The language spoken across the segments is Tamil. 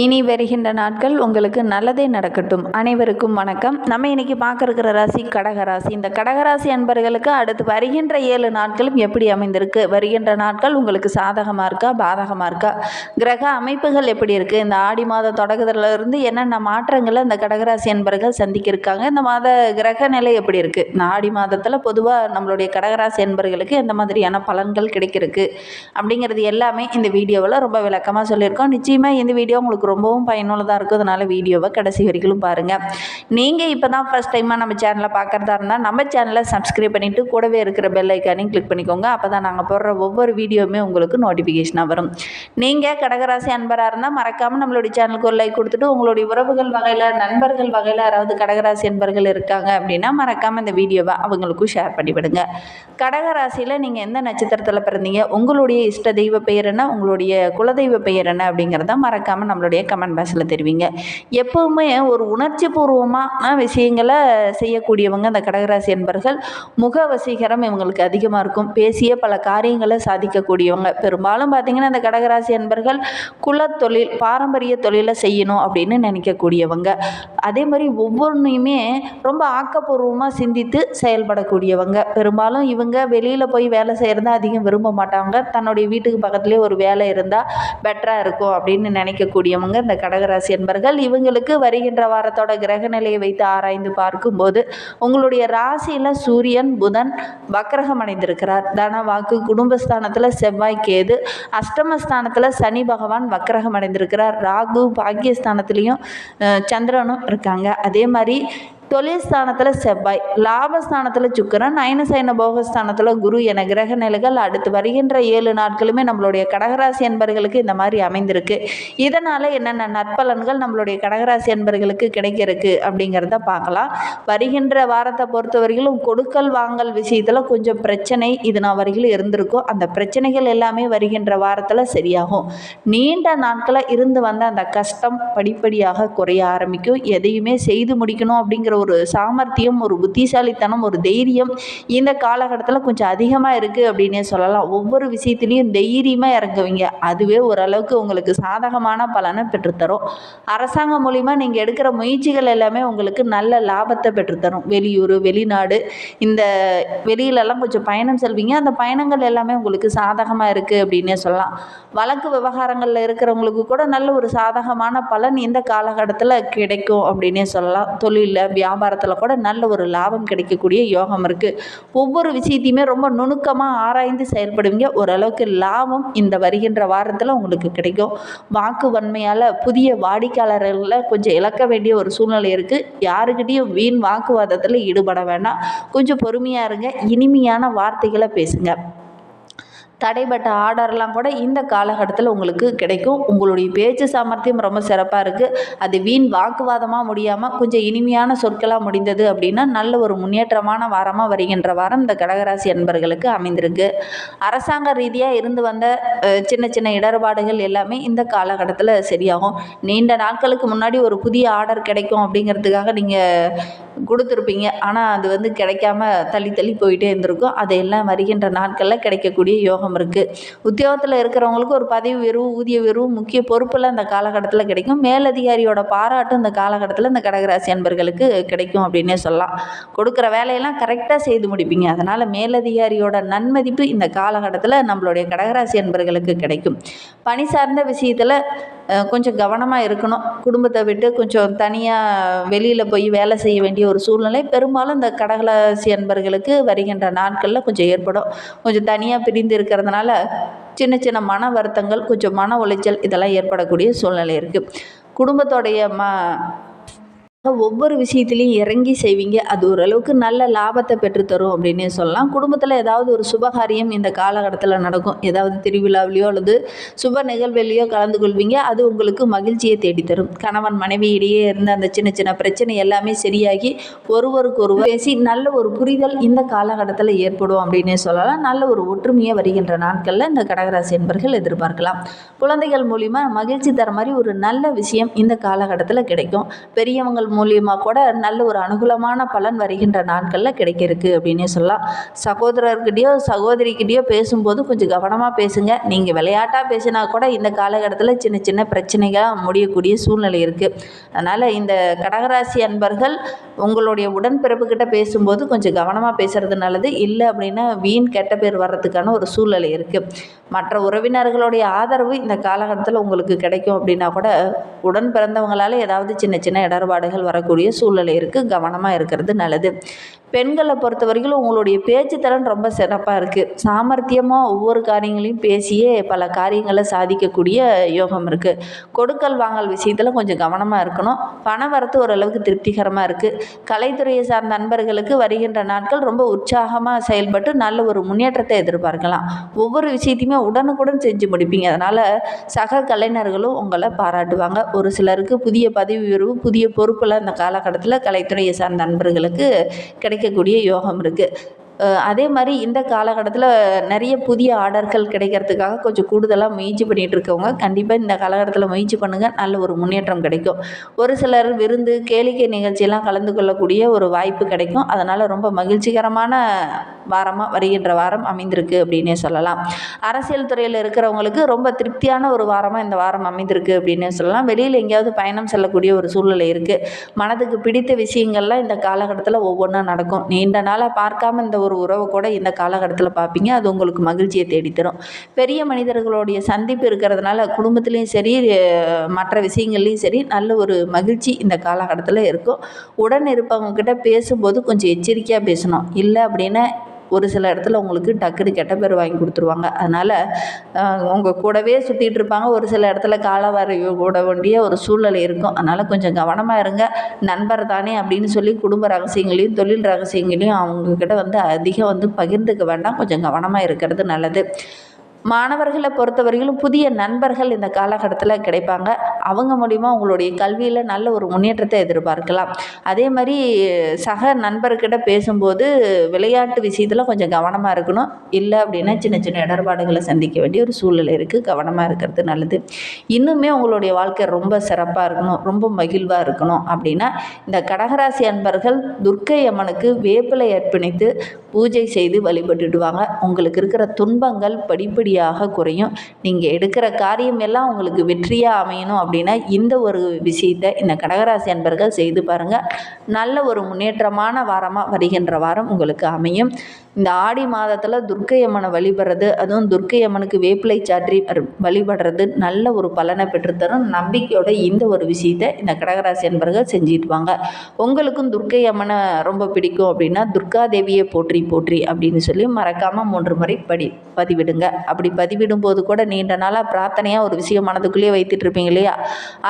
இனி வருகின்ற நாட்கள் உங்களுக்கு நல்லதே நடக்கட்டும். அனைவருக்கும் வணக்கம். நம்ம இன்னைக்கு பார்க்கறக்கிற ராசி கடகராசி. இந்த கடகராசி அன்பர்களுக்கு அடுத்து வருகின்ற ஏழு நாட்களும் எப்படி அமைந்திருக்கு? வருகின்ற நாட்கள் உங்களுக்கு சாதகமாக இருக்கா? பாதகமாக இருக்கா? கிரக அமைப்புகள் எப்படி இருக்குது இந்த ஆடி மாத தொடக்கத்துல இருந்து என்னென்ன மாற்றங்களை இந்த கடகராசி அன்பர்கள் சந்திக்க இருக்காங்க இந்த மாத கிரக நிலை எப்படி இருக்குது இந்த ஆடி மாதத்தில் பொதுவாக நம்மளுடைய கடகராசி அன்பர்களுக்கு எந்த மாதிரியான பலன்கள் கிடைக்கிறதுக்கு அப்படிங்கிறது எல்லாமே இந்த வீடியோவில் ரொம்ப விளக்கமாக சொல்லியிருக்கோம். நிச்சயமாக இந்த வீடியோ உங்களுக்கு ரொம்பவும் பயனுள்ளதாக இருக்கும் அதனால் வீடியோவை கடைசி வரைக்கும் பாருங்கள் நீங்கள் இப்போ தான் ஃபஸ்ட் டைமாக நம்ம சேனலை பார்க்குறதா இருந்தால் நம்ம சேனலை சப்ஸ்கிரைப் பண்ணிவிட்டு கூடவே இருக்கிற பெல் ஐக்கானையும் கிளிக் பண்ணிக்கோங்க. அப்போ தான் நாங்கள் போடுற ஒவ்வொரு வீடியோவுமே உங்களுக்கு நோட்டிஃபிகேஷனாக வரும். நீங்கள் கடகராசி அன்பராக இருந்தால் மறக்காமல் நம்மளுடைய சேனலுக்கு ஒரு லைக் கொடுத்துட்டு உங்களுடைய உறவுகள் வகையில் நண்பர்கள் வகையில் யாராவது கடகராசி அன்பர்கள் இருக்காங்க அப்படின்னா மறக்காமல் இந்த வீடியோவை அவங்களுக்கும் ஷேர் பண்ணிவிடுங்க. கடகராசியில் நீங்கள் எந்த நட்சத்திரத்தில் பிறந்தீங்க உங்களுடைய இஷ்ட தெய்வ பெயர் என்ன உங்களுடைய குலதெய்வ பெயர் என்ன அப்படிங்கிறத மறக்காமல் நம்மளுடைய கமெண்ட் பாக்ஸில் தெரிவிங்க. எப்போவுமே ஒரு உணர்ச்சி பூர்வமான விஷயங்களை செய்யக்கூடியவங்க அந்த கடகராசி என்பர்கள். முக வசீகரம் இவங்களுக்கு அதிகமாக இருக்கும். பேசிய பல காரியங்களை சாதிக்கக்கூடியவங்க. பெரும்பாலும் பார்த்திங்கன்னா இந்த கடகராசி என்பர்கள் குலத்தொழில் பாரம்பரிய தொழிலை செய்யணும் அப்படின்னு நினைக்கக்கூடியவங்க. அதே மாதிரி ஒவ்வொன்றையுமே ரொம்ப ஆக்கப்பூர்வமாக சிந்தித்து செயல்படக்கூடியவங்க. பெரும்பாலும் இவங்க வெளியில் போய் வேலை செய்கிறத அதிகம் விரும்ப மாட்டாங்க. தன்னுடைய வீட்டுக்கு பக்கத்துலேயே ஒரு வேலை இருந்தால் பெட்டராக இருக்கும் அப்படின்னு நினைக்கக்கூடியவங்க. இந்த கடகராசி என்பர்கள் இவங்களுக்கு வருகின்ற வாரத்தோட கிரக நிலையை வைத்து ஆராய்ந்து பார்க்கும்போது உங்களுடைய ராசியில் சூரியன் புதன் வக்கரகம் அடைந்திருக்கிறார் தன வாக்கு குடும்பஸ்தானத்தில் செவ்வாய் கேது அஷ்டமஸ்தானத்தில் சனி பகவான் வக்கரகம் அடைந்திருக்கிறார் ராகு பாக்கியஸ்தானத்துலேயும் சந்திரனும் இருக்காங்க. அதே மாதிரி தொழில் ஸ்தானத்தில் செவ்வாய் லாபஸ்தானத்தில் சுக்கிரன் அயனசைன போகஸ்தானத்தில் குரு என கிரக நிலைகள் அடுத்து வருகின்ற ஏழு நாட்களுமே நம்மளுடைய கடகராசி என்பர்களுக்கு இந்த மாதிரி அமைந்திருக்கு. இதனால் என்னென்ன நற்பலன்கள் நம்மளுடைய கடகராசி என்பர்களுக்கு கிடைக்கிறதுக்கு அப்படிங்கிறத பார்க்கலாம். வருகின்ற வாரத்தை பொறுத்தவரையிலும் கொடுக்கல் வாங்கல் விஷயத்தில் கொஞ்சம் பிரச்சனை இது நான் வரையிலும் இருந்திருக்கும். அந்த பிரச்சனைகள் எல்லாமே வருகின்ற வாரத்தில் சரியாகும். நீண்ட நாட்களாக இருந்து வந்த அந்த கஷ்டம் படிப்படியாக குறைய ஆரம்பிக்கும். எதையுமே செய்து முடிக்கணும் அப்படிங்கிற ஒரு சாமர்த்தியம் ஒரு புத்திசாலித்தனம் ஒரு தைரியம் இந்த காலகட்டத்தில் கொஞ்சம் அதிகமாக இருக்குது அப்படின்னே சொல்லலாம். ஒவ்வொரு விஷயத்துலையும் தைரியமாக இறங்குவீங்க. அதுவே ஓரளவுக்கு உங்களுக்கு சாதகமான பலனை பெற்றுத்தரும். அரசாங்கம் மூலிமா நீங்கள் எடுக்கிற முயற்சிகள் எல்லாமே உங்களுக்கு நல்ல லாபத்தை பெற்றுத்தரும். வெளியூர் வெளிநாடு இந்த வெளியிலலாம் கொஞ்சம் பயணம் செல்வீங்க. அந்த பயணங்கள் எல்லாமே உங்களுக்கு சாதகமாக இருக்குது அப்படின்னே சொல்லலாம். வழக்கு விவகாரங்களில் இருக்கிறவங்களுக்கு கூட நல்ல ஒரு சாதகமான பலன் இந்த காலகட்டத்தில் கிடைக்கும் அப்படின்னே சொல்லலாம். தொழிலில் வியாபாரத்தில் கூட நல்ல ஒரு லாபம் கிடைக்கக்கூடிய யோகம் இருக்குது ஒவ்வொரு விஷயத்தையுமே ரொம்ப நுணுக்கமாக ஆராய்ந்து செயல்படுவீங்க. ஓரளவுக்கு லாபம் இந்த வருகின்ற வாரத்தில் உங்களுக்கு கிடைக்கும். வாக்கு வன்மையால் புதிய வாடிக்கையாளர்களை கொஞ்சம் இழக்க வேண்டிய ஒரு சூழ்நிலை இருக்குது யாருக்கிட்டேயும் வீண் வாக்குவாதத்தில் ஈடுபட வேண்டாம். கொஞ்சம் பொறுமையாக இருங்க. இனிமையான வார்த்தைகளை பேசுங்க. தடைப்பட்ட ஆர்டர்லாம் கூட இந்த காலகட்டத்தில் உங்களுக்கு கிடைக்கும். உங்களுடைய பேச்சு சாமர்த்தியம் ரொம்ப சிறப்பாக இருக்குது அது வீண் வாக்குவாதமாக முடியாமல் கொஞ்சம் இனிமையான சொற்களாக முடிந்தது அப்படின்னா நல்ல ஒரு முன்னேற்றமான வாரமாக வருகின்ற வாரம் இந்த கடகராசி அன்பர்களுக்கு அமைந்திருக்கு. அரசாங்க ரீதியாக இருந்து வந்த சின்ன சின்ன இடர்பாடுகள் எல்லாமே இந்த காலகட்டத்தில் சரியாகும். நீண்ட நாட்களுக்கு முன்னாடி ஒரு புதிய ஆர்டர் கிடைக்கும் அப்படிங்கிறதுக்காக நீங்கள் கொடுத்துருப்பீங்க. ஆனால் அது வந்து கிடைக்காம தள்ளி தள்ளி போயிட்டே இருந்திருக்கும். அதையெல்லாம் வருகின்ற நாட்களில் கிடைக்கக்கூடிய யோகம் இருக்குது உத்தியோகத்தில் இருக்கிறவங்களுக்கு ஒரு பதவி உயர்வு ஊதிய உயர்வு முக்கிய பொறுப்பெல்லாம் இந்த காலகட்டத்தில் கிடைக்கும். மேலதிகாரியோட பாராட்டும் இந்த காலகட்டத்தில் இந்த கடகராசி அன்பர்களுக்கு கிடைக்கும் அப்படின்னே சொல்லலாம். கொடுக்குற வேலையெல்லாம் கரெக்டாக செய்து முடிப்பீங்க. அதனால் மேலதிகாரியோட நன்மதிப்பு இந்த காலகட்டத்தில் நம்மளுடைய கடகராசி அன்பர்களுக்கு கிடைக்கும். பணி சார்ந்த விஷயத்தில் கொஞ்சம் கவனமாக இருக்கணும். குடும்பத்தை விட்டு கொஞ்சம் தனியாக வெளியில் போய் வேலை செய்ய வேண்டிய ஒரு சூழ்நிலை. பெரும்பாலும் இந்த கடகராசி அன்பர்களுக்கு வருகின்ற நாட்களில் கொஞ்சம் ஏற்படும். கொஞ்சம் தனியாக பிரிந்து இருக்கிறதுனால சின்ன சின்ன மன வருத்தங்கள் கொஞ்சம் மன உளைச்சல் இதெல்லாம் ஏற்படக்கூடிய சூழ்நிலை இருக்குது குடும்பத்தோடைய ம ஒவ்வொரு விஷயத்துலையும் இறங்கி செய்வீங்க. அது ஓரளவுக்கு நல்ல லாபத்தை பெற்றுத்தரும் அப்படின்னே சொல்லலாம். குடும்பத்தில் ஏதாவது ஒரு சுபகாரியம் இந்த காலகட்டத்தில் நடக்கும். ஏதாவது திருவிழாவிலையோ அல்லது சுப நிகழ்வுலையோ கலந்து கொள்வீங்க. அது உங்களுக்கு மகிழ்ச்சியை தேடித்தரும். கணவன் மனைவி இடையே இருந்த அந்த சின்ன சின்ன பிரச்சனை எல்லாமே சரியாகி ஒருவருக்கொருவர் பேசி நல்ல ஒரு புரிதல் இந்த காலகட்டத்தில் ஏற்படும் அப்படின்னே சொல்லலாம். நல்ல ஒரு ஒற்றுமையை வருகின்ற நாட்களில் இந்த கடகராசி என்பர்கள் எதிர்பார்க்கலாம். குழந்தைகள் மூலிமா மகிழ்ச்சி தர மாதிரி ஒரு நல்ல விஷயம் இந்த காலகட்டத்தில் கிடைக்கும். பெரியவங்கள் மூலியமாக கூட நல்ல ஒரு அனுகூலமான பலன் வருகின்ற நாட்களில் கிடைக்கிறதுக்கு அப்படின்னே சொல்லலாம். சகோதரர்கிட்டயோ சகோதரிக்கிட்டேயோ பேசும்போது கொஞ்சம் கவனமாக பேசுங்க. நீங்கள் விளையாட்டாக பேசினா கூட இந்த காலகட்டத்தில் சின்ன சின்ன பிரச்சனைகள் முடியக்கூடிய சூழ்நிலை இருக்குது அதனால் இந்த கடகராசி அன்பர்கள் உங்களுடைய உடன்பிறப்புக்கிட்ட பேசும்போது கொஞ்சம் கவனமாக பேசுகிறது நல்லது. இல்லை அப்படின்னா வீண் கெட்ட பேர் வர்றதுக்கான ஒரு சூழ்நிலை இருக்குது மற்ற உறவினர்களுடைய ஆதரவு இந்த காலகட்டத்தில் உங்களுக்கு கிடைக்கும் அப்படின்னா கூட உடன் பிறந்தவங்களால ஏதாவது சின்ன சின்ன இடர்பாடுகள் வரக்கூடிய சூழ்நிலை இருக்குது கவனமாக இருக்கிறது நல்லது. பெண்களை பொறுத்த வரைக்கும் உங்களுடைய பேச்சு திறன் ரொம்ப சிறப்பாக இருக்குது சாமர்த்தியமாக ஒவ்வொரு காரியங்களையும் பேசியே பல காரியங்களை சாதிக்கக்கூடிய யோகம் இருக்குது கொடுக்கல் வாங்கல் விஷயத்தில் கொஞ்சம் கவனமாக இருக்கணும். பண வரத்து ஓரளவுக்கு திருப்திகரமாக இருக்குது கலைத்துறையை சார்ந்த நண்பர்களுக்கு வருகின்ற நாட்கள் ரொம்ப உற்சாகமாக செயல்பட்டு நல்ல ஒரு முன்னேற்றத்தை எதிர்பார்க்கலாம். ஒவ்வொரு விஷயத்தையுமே உடனுக்குடன் செஞ்சு முடிப்பீங்க. அதனால் சக கலைஞர்களும் உங்களை பாராட்டுவாங்க. ஒரு சிலருக்கு புதிய பதவி உயர்வு புதிய பொறுப்பெல்லாம் இந்த காலகட்டத்தில் கலைத்துறையை சார்ந்த நண்பர்களுக்கு கிடைக்கும் கிடைக்கக்கூடிய யோகம் இருக்குது அதே மாதிரி இந்த காலகட்டத்தில் நிறைய புதிய ஆர்டர்கள் கிடைக்கிறதுக்காக கொஞ்சம் கூடுதலாக முயற்சி பண்ணிகிட்டு இருக்கவங்க கண்டிப்பாக இந்த காலகட்டத்தில் முயற்சி பண்ணுங்கள் நல்ல ஒரு முன்னேற்றம் கிடைக்கும். ஒரு சிலர் விருந்து கேளிக்கை நிகழ்ச்சியெல்லாம் கலந்து கொள்ளக்கூடிய ஒரு வாய்ப்பு கிடைக்கும். அதனால் ரொம்ப மகிழ்ச்சிகரமான வாரமாக வருகின்ற வாரம் அமைந்திருக்கு அப்படின்னே சொல்லலாம். அரசியல் துறையில் இருக்கிறவங்களுக்கு ரொம்ப திருப்தியான ஒரு வாரமாக இந்த வாரம் அமைந்திருக்கு அப்படின்னே சொல்லலாம். வெளியில் எங்கேயாவது பயணம் செல்லக்கூடிய ஒரு சூழ்நிலை இருக்குது மனதுக்கு பிடித்த விஷயங்கள்லாம் இந்த காலகட்டத்தில் ஒவ்வொன்றா நடக்கும். நீண்ட நாளாக பார்க்காம இந்த ஒரு உறவை கூட இந்த காலகட்டத்தில் பார்ப்பீங்க அது உங்களுக்கு மகிழ்ச்சியை தேடித்தரும். பெரிய மனிதர்களுடைய சந்திப்பு இருக்கிறதுனால குடும்பத்துலேயும் சரி மற்ற விஷயங்கள்லையும் சரி நல்ல ஒரு மகிழ்ச்சி இந்த காலகட்டத்தில் இருக்கும். உடன் இருப்பவங்க கிட்ட பேசும்போது கொஞ்சம் எச்சரிக்கையாக பேசணும். இல்லை அப்படின்னா ஒரு சில இடத்துல உங்களுக்கு டக்குனு கெட்ட பேர் வாங்கி கொடுத்துருவாங்க. அதனால் உங்கள் கூடவே சுற்றிட்டு இருப்பாங்க. ஒரு சில இடத்துல காலவாரி கூட வேண்டிய ஒரு சூழ்நிலை இருக்கும். அதனால் கொஞ்சம் கவனமாக இருங்க. நண்பர் தானே அப்படின்னு சொல்லி குடும்ப ரகசியங்களையும் தொழில் ரகசியங்களையும் அவங்கக்கிட்ட வந்து அதிகம் வந்து பகிர்ந்துக்க வேண்டாம். கொஞ்சம் கவனமாக இருக்கிறது நல்லது. மாணவர்களை பொறுத்தவரையிலும் புதிய நண்பர்கள் இந்த காலகட்டத்தில் கிடைப்பாங்க. அவங்க மூலிமா உங்களுடைய கல்வியில் நல்ல ஒரு முன்னேற்றத்தை எதிர்பார்க்கலாம். அதே மாதிரி சக நண்பர்கிட்ட பேசும்போது விளையாட்டு விஷயத்தில் கொஞ்சம் கவனமாக இருக்கணும். இல்லை அப்படின்னா சின்ன சின்ன இடர்பாடுகளை சந்திக்க வேண்டிய ஒரு சூழ்நிலை இருக்குது கவனமாக இருக்கிறது நல்லது. இன்னுமே உங்களுடைய வாழ்க்கை ரொம்ப சிறப்பாக இருக்கணும். ரொம்ப மகிழ்வாக இருக்கணும் அப்படின்னா இந்த கடகராசி அன்பர்கள் துர்க்கை அம்மனுக்கு வேப்பிலை அர்ப்பணித்து பூஜை செய்து வழிபட்டுடுவாங்க. உங்களுக்கு இருக்கிற துன்பங்கள் படிப்படியாக குறையும். நீங்கள் எடுக்கிற காரியம் எல்லாம் உங்களுக்கு வெற்றியாக அமையணும் அப்படின்னா இந்த ஒரு விஷயத்தை இந்த கடகராசி அன்பர்கள் செய்து பாருங்கள் நல்ல ஒரு முன்னேற்றமான வாரமாக வருகின்ற வாரம் உங்களுக்கு அமையும். இந்த ஆடி மாதத்தில் துர்க்கை அம்மனை வழிபடுறது அதுவும் துர்க்கை அம்மனுக்கு வேப்பிலை சாற்றி வழிபடுறது நல்ல ஒரு பலனை பெற்றுத்தரும். நம்பிக்கையோட இந்த ஒரு விஷயத்தை இந்த கடகராசி அன்பர்கள் செஞ்சுட்டுவாங்க உங்களுக்கும் துர்க்கை அம்மனை ரொம்ப பிடிக்கும் அப்படின்னா துர்கா தேவியை போற்றி போற்றி அப்படின்னு சொல்லி மறக்காமல் மூன்று முறை படி பதிவிடுங்க. அப்படி பதிவிடும் போது கூட நீண்ட நாளாக பிரார்த்தனையாக ஒரு விஷயம் மனதுக்குள்ளேயே வைத்துட்டு இருப்பீங்க இல்லையா?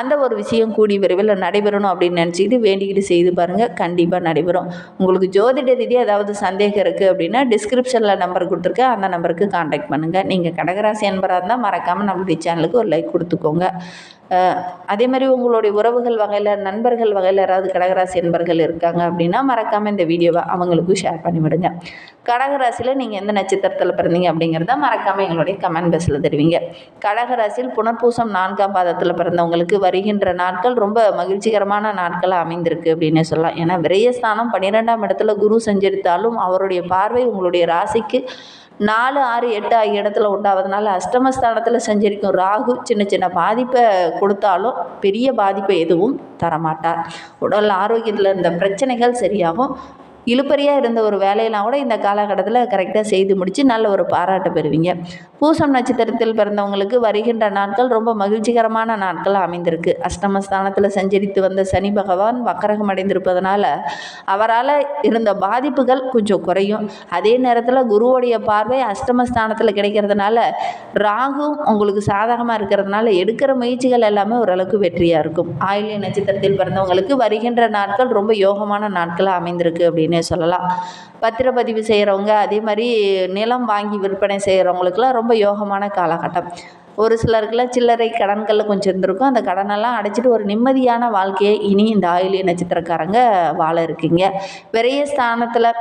அந்த ஒரு விஷயம் கூடி விரைவில் நடைபெறணும் அப்படின்னு நினச்சிக்கிட்டு வேண்டிக்கிட்டு செய்து பாருங்கள் கண்டிப்பாக நடைபெறும். உங்களுக்கு ஜோதிட ரீதியாக ஏதாவது சந்தேகம் இருக்குது அப்படின்னு டிஸ்கிரிப்ஷனில் நம்பர் கொடுத்துருக்கேன். அந்த நம்பருக்கு காண்டாக்ட் பண்ணுங்கள் நீங்கள் கடகராசி அன்பராக இருந்தால் மறக்காமல் நம்மளுடைய சேனலுக்கு ஒரு லைக் கொடுத்துக்கோங்க. அதே மாதிரி உங்களுடைய உறவுகள் வகையில் நண்பர்கள் வகையில் யாராவது கடகராசி நண்பர்கள் இருக்காங்க அப்படின்னா மறக்காமல் இந்த வீடியோவை அவங்களுக்கும் ஷேர் பண்ணிவிடுங்க கடகராசியில் நீங்கள் எந்த நட்சத்திரத்தில் பிறந்தீங்க அப்படிங்கிறத மறக்காமல் எங்களுடைய கமெண்ட் பாக்ஸில் தெரிவிங்க. கடகராசியில் புனர்பூசம் நான்காம் பாதத்தில் பிறந்தவங்களுக்கு வருகின்ற நாட்கள் ரொம்ப மகிழ்ச்சிகரமான நாட்களாக அமைந்திருக்கு அப்படின்னு சொல்லலாம். ஏன்னா விரயஸ்தானம் பன்னிரெண்டாம் இடத்துல குரு சஞ்சரித்தாலும் அவருடைய பார்வை உங்களுடைய ராசிக்கு நாலு ஆறு எட்டு ஆகிய இடத்துல உண்டாவதுனால அஷ்டமஸ்தானத்தில் சஞ்சரிக்கும் ராகு சின்ன சின்ன பாதிப்பை கொடுத்தாலும் பெரிய பாதிப்பை எதுவும் தரமாட்டார். உடல் ஆரோக்கியத்தில் இருந்த பிரச்சனைகள் சரியாகும். இழுப்பறியாக இருந்த ஒரு வேலையெல்லாம் கூட இந்த காலகட்டத்தில் கரெக்டாக செய்து முடித்து நல்ல ஒரு பாராட்டு பெறுவீங்க. பூசம் நட்சத்திரத்தில் பிறந்தவங்களுக்கு வருகின்ற நாட்கள் ரொம்ப மகிழ்ச்சிகரமான நாட்களாக அமைந்திருக்கு. அஷ்டமஸ்தானத்தில் சஞ்சரித்து வந்த சனி பகவான் வக்கரகம் அடைந்திருப்பதனால அவரால் இருந்த பாதிப்புகள் கொஞ்சம் குறையும். அதே நேரத்தில் குருவோடைய பார்வை அஷ்டமஸ்தானத்தில் கிடைக்கிறதுனால ராகும் உங்களுக்கு சாதகமாக இருக்கிறதுனால எடுக்கிற முயற்சிகள் எல்லாமே ஓரளவுக்கு வெற்றியாக இருக்கும். ஆயிலிய நட்சத்திரத்தில் பிறந்தவங்களுக்கு வருகின்ற நாட்கள் ரொம்ப யோகமான நாட்களாக அமைந்திருக்கு அப்படின்னு சொல்லலாம். பத்திரப்பதிவு செய்கிறவங்க அதே மாதிரி நிலம் வாங்கி விற்பனை செய்கிறவங்களுக்குலாம் ரொம்ப யோகமான காலகட்டம். ஒரு சிலருக்குலாம் சில்லறை கடன்களில் கொஞ்சம் இருந்திருக்கும். அந்த கடனெல்லாம் அடைச்சிட்டு ஒரு நிம்மதியான வாழ்க்கையை இனி இந்த ஆயிலிய நட்சத்திரக்காரங்க வாழ இருக்கீங்க. விரைய ஸ்தானத்தில்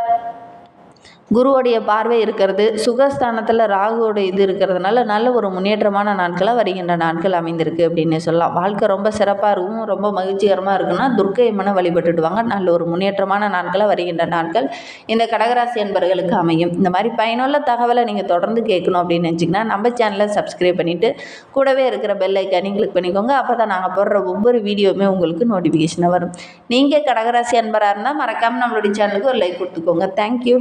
குருவோடைய பார்வை இருக்கிறது சுகஸ்தானத்தில் ராகுவோட இது இருக்கிறதுனால நல்ல ஒரு முன்னேற்றமான நாட்களாக வருகின்ற நாட்கள் அமைந்திருக்கு அப்படின்னு சொல்லலாம். வாழ்க்கை ரொம்ப சிறப்பாக இருக்கும் ரொம்ப மகிழ்ச்சிகரமாக இருக்குன்னா துர்க்கை வழிபட்டுடுவாங்க. நல்ல ஒரு முன்னேற்றமான நாட்களாக வருகின்ற நாட்கள் இந்த கடகராசி என்பர்களுக்கு அமையும். இந்த மாதிரி பயனுள்ள தகவலை நீங்கள் தொடர்ந்து கேட்கணும் அப்படின்னு நினச்சிங்கன்னா நம்ம சேனலை சப்ஸ்கிரைப் பண்ணிவிட்டு கூடவே இருக்கிற பெல் ஐக்கானையும் கிளிக் பண்ணிக்கோங்க. அப்போ தான் நாங்கள் போடுற ஒவ்வொரு வீடியோவுமே உங்களுக்கு நோட்டிஃபிகேஷனாக வரும். நீங்கள் கடகராசி அன்பராக இருந்தால் மறக்காமல் நம்மளுடைய சேனலுக்கு ஒரு லைக் கொடுத்துக்கோங்க. தேங்க்யூ